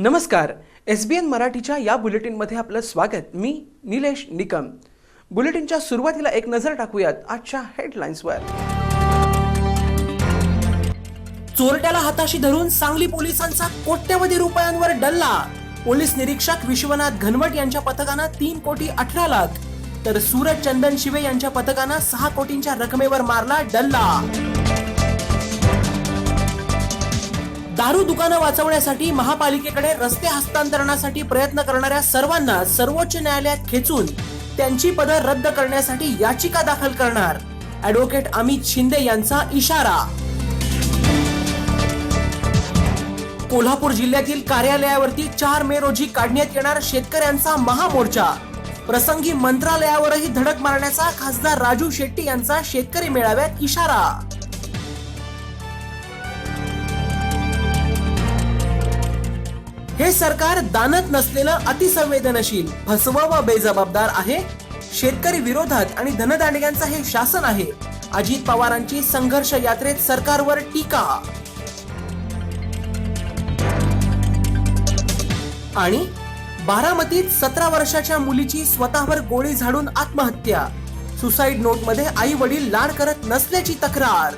नमस्कार. एस बी एन मराठीच्या या बुलेटिनमध्ये आपलं स्वागत. मी निलेश निकम. बुलेटिनच्या सुरुवातीला एक नजर टाकूयात आजच्या हेडलाईन्सवर चोरट्याला हाताशी धरून सांगली पोलिसांचा कोट्यवधी रुपयांवर डल्ला. पोलीस निरीक्षक विश्वनाथ घनवट यांच्या पथकानं तीन कोटी अठरा लाख. तर सूरज चंदन शिवे यांच्या पथकानं सहा कोटींच्या रकमेवर मारला डल्ला. दारू दुकानं वाचवण्यासाठी महापालिकेकडे रस्ते हस्तांतरणासाठी प्रयत्न करणाऱ्या सर्वांना सर्वोच्च न्यायालयात खेचून त्यांची पदं रद्द करण्यासाठी याचिका दाखल करणार. ऍडव्होकेट अमित शिंदे यांचा इशारा. कोल्हापूर जिल्ह्यातील कार्यालयावरती चार मे रोजी काढण्यात येणार शेतकऱ्यांचा महामोर्चा. प्रसंगी मंत्रालयावरही धडक मारण्याचा खासदार राजू शेट्टी यांचा शेतकरी मेळाव्यात इशारा. हे सरकार दानत नसलेलं अतिसंवेदनशील फसवं व बेजबाबदार आहे. शेतकरी विरोधात आणि धनदांडग्यांचं हे शासन आहे. अजित पवारांची संघर्ष यात्रेत सरकारवर टीका. आणि बारामतीत सतरा वर्षाच्या मुलीची स्वतःवर गोळी झाडून आत्महत्या. सुसाईड नोटमध्ये आई वडील लाड करत नसल्याची तक्रार.